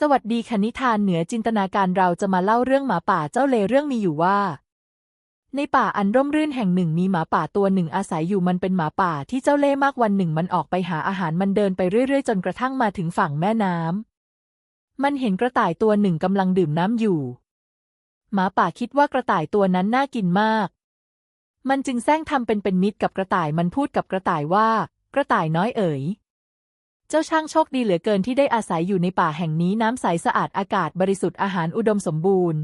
สวัสดีคณิธานเหนือจินตนาการเราจะมาเล่าเรื่องหมาป่าเจ้าเลเรื่องมีอยู่ว่า ในป่าอันร่มรื่นแห่งหนึ่งมีหมาป่าตัวหนึ่งอาศัยอยู่มันเป็นหมาป่าที่เจ้าเล่มากวันหนึ่งมันออกไปหาอาหารมันเดินไปเรื่อยๆ จนกระทั่งมาถึงฝั่งแม่น้ำมันเห็นกระต่ายตัวหนึ่งกำลังดื่มน้ำอยู่ หมาป่าคิดว่ากระต่ายตัวนั้นน่ากินมาก มันจึงแซงทำเป็นเป็นมิตรกับกระต่ายมันพูดกับกระต่ายว่า กระต่ายน้อยเอ๋ย เจ้าช่างโชคดีเหลือเกินที่ได้อาศัยอยู่ในป่าแห่งนี้น้ำใสสะอาดอากาศบริสุทธิ์อาหารอุดมสมบูรณ์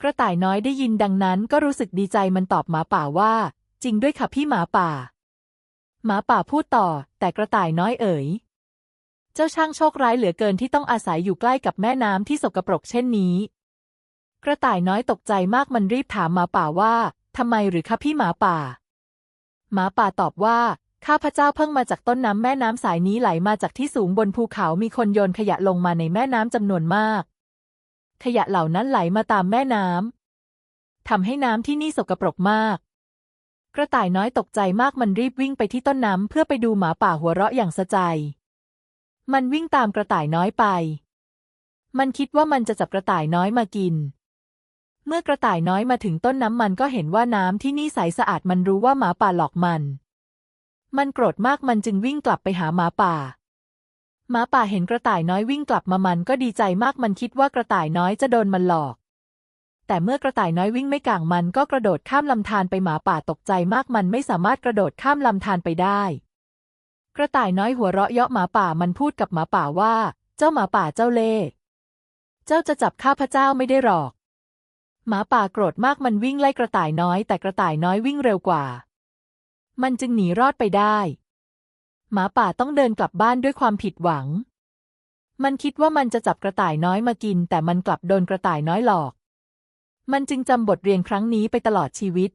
กระต่ายน้อยได้ยินดังนั้นก็รู้สึกดีใจมันตอบหมาป่าว่า จริงด้วยค่ะพี่หมาป่า หมาป่าพูดต่อ แต่กระต่ายน้อยเอ๋ย เจ้าช่างโชคร้ายเหลือเกินที่ต้องอาศัยอยู่ใกล้กับแม่น้ำที่สกปรกเช่นนี้ กระต่ายน้อยตกใจมากมันรีบถามหมาป่าว่าทำไมหรือคะพี่หมาป่า หมาป่าตอบว่า ข้าพเจ้าเพิ่งมาจากต้นน้ำแม่น้ำสายนี้ไหลมาจากที่สูงบนภูเขามีคนโยนขยะลงมาในแม่น้ำจำนวนมาก ขยะเหล่านั้นไหลมาตามแม่น้ำทำให้น้ำที่นี่สกปรกมาก กระต่ายน้อยตกใจมากมันรีบวิ่งไปที่ต้นน้ำเพื่อไปดูหมาป่าหัวเราะอย่างสะใจ มันวิ่งตามกระต่ายน้อยไป มันคิดว่ามันจะจับกระต่ายน้อยมากินเมื่อกระต่ายน้อยมาถึงต้นน้ำมันก็เห็นว่าน้ำที่นี่ใสสะอาดมันรู้ว่าหมาป่าหลอกมัน มันโกรธมากมันจึงวิ่งกลับไปหาหมาป่า หมาป่าเห็นกระต่ายน้อยวิ่งกลับมามันก็ดีใจมากมันคิดว่ากระต่ายน้อยจะโดนมันหลอก แต่เมื่อกระต่ายน้อยวิ่งไม่ก่างมันก็กระโดดข้ามลำธารไปหมาป่าตกใจมากมันไม่สามารถกระโดดข้ามลำธารไปได้ กระต่ายน้อยหัวเราะเยาะหมาป่ามันพูดกับหมาป่าว่า เจ้าหมาป่าเจ้าเล่เจ้าจะจับข้าพเจ้าไม่ได้หรอก หมาป่าโกรธมากมันวิ่งไล่กระต่ายน้อยแต่กระต่ายน้อยวิ่งเร็วกว่า มันจึงหนีรอดไปได้ หมาป่าต้องเดินกลับบ้านด้วยความผิดหวัง มันคิดว่ามันจะจับกระต่ายน้อยมากิน แต่มันกลับโดนกระต่ายน้อยหลอก มันจึงจำบทเรียนครั้งนี้ไปตลอดชีวิต